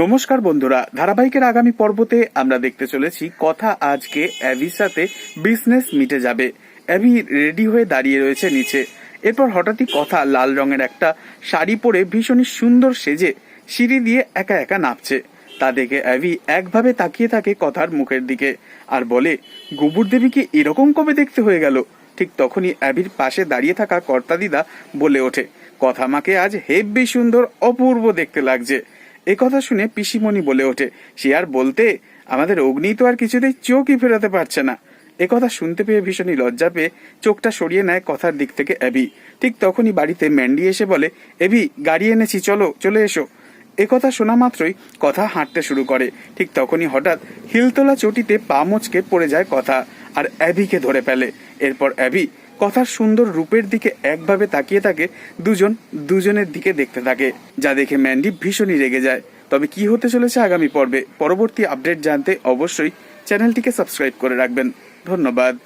নমস্কার বন্ধুরা, ধারাবাহিকের আগামী পর্বতে আমরা দেখতে চলেছি কথা আজকে অ্যাভির সাথে বিজনেস মিটে যাবে। অ্যাভি রেডি হয়ে দাঁড়িয়ে রয়েছে নিচে। এরপর হঠাৎই কথা লাল রঙের একটা শাড়ি পরে ভীষণই সুন্দর সেজে সিঁড়ি দিয়ে একা একা নামছে। তা দেখে অ্যাভি একভাবে তাকিয়ে থাকে কথার মুখের দিকে আর বলে, গুবুর দেবীকে এরকম কবে দেখতে হয়ে গেল? ঠিক তখনই অ্যাভির পাশে দাঁড়িয়ে থাকা কর্তাদিদা বলে ওঠে, কথা মাকে আজ হেব্বি সুন্দর অপূর্ব দেখতে লাগছে। এ কথা শুনে পিসিমণি বলে ওঠে, সে আর বলতে আমাদের অগ্নি তো আর কিছুতেই চোখই ফেরাতে পারছে না। এ কথা শুনতে পেয়ে ভীষণই লজ্জা পেয়ে চোখটা সরিয়ে নেয় কথার দিক থেকে অ্যাবি ঠিক তখনই বাড়িতে ম্যান্ডি এসে বলে, এবি, গাড়ি এনেছি, চলো, চলে এসো। এ কথা শোনা মাত্রই কথা হাঁটতে শুরু করে। ঠিক তখনই হঠাৎ হিলতলা চটিতে পা মচকে পড়ে যায় কথা, আর অ্যাবিকে ধরে ফেলে। এরপর অ্যাবি কথার সুন্দর রূপের দিকে একভাবে তাকিয়ে থাকে দুজন দুজনের দিকে দেখতে থাকে, যা দেখে ম্যান্ডি ভীষণই রেগে যায়। তবে কি হতে চলেছে আগামী পর্বে? পরবর্তী আপডেট জানতে অবশ্যই চ্যানেলটিকে সাবস্ক্রাইব করে রাখবেন। ধন্যবাদ।